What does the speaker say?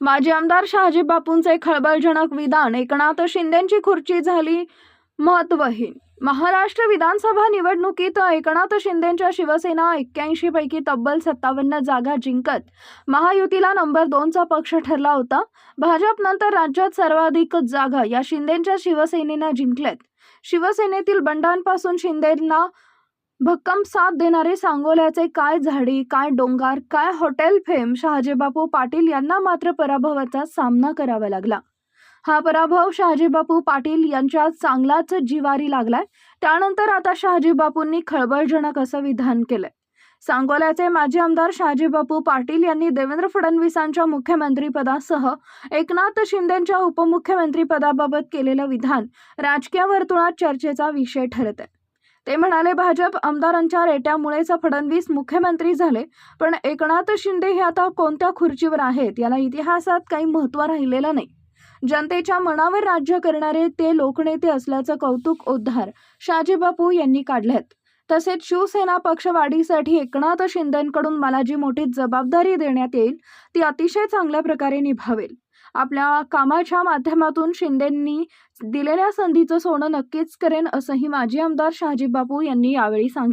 माजी आमदार शहाजी बापूंचे खळबळजनक विधान एकनाथ शिंदेची खुर्ची झाली महत्वहीन महाराष्ट्र विधानसभा निवडणुकीत एकनाथ शिंदेच्या शिवसेना एक्क्याऐंशी पैकी तब्बल सत्तावन्न जागा जिंकत महायुतीला नंबर दोनचा पक्ष ठरला होता. भाजपनंतर राज्यात सर्वाधिक जागा या शिंदेच्या शिवसेनेनं जिंकल्यात शिवसेनेतील बंडांपासून शिंदेंना भक्कम साथ देणारे सांगोल्याचे काय झाडी काय डोंगर काय हॉटेल फेम शहाजीबापू पाटील यांना मात्र पराभवाचा सामना करावा लागला. हा पराभव शहाजीबापू पाटील यांच्या चांगलाच जिवारी लागलाय. त्यानंतर आता शहाजीबापूंनी खळबळजनक असं विधान केलंय. सांगोल्याचे माजी आमदार शहाजीबापू पाटील यांनी देवेंद्र फडणवीसांच्या मुख्यमंत्रीपदासह एकनाथ शिंदेच्या उपमुख्यमंत्रीपदाबाबत केलेलं विधान राजकीय वर्तुळात चर्चेचा विषय ठरत आहे ते म्हणाले भाजप आमदारांच्या रेट्यामुळेच फडणवीस मुख्यमंत्री झाले पण एकनाथ शिंदे हे आता कोणत्या खुर्चीवर आहेत? याला इतिहासात काही महत्त्व राहिलेलं नाही. जनतेच्या मनावर राज्य करणारे ते लोकनेते असल्याचं कौतुक उद्धार शहाजीबापू यांनी काढलेत तसेच शिवसेना पक्षवाढीसाठी एकनाथ शिंदेकडून मला जी मोठी जबाबदारी देण्यात येईल ती अतिशय चांगल्या प्रकारे निभावेल. आपल्या कामाच्या माध्यमातून शिंदेंनी दिलेल्या संधीचं सोनं नक्कीच करेन असंही माजी आमदार शहाजी बापू यांनी यावेळी सांगितलं.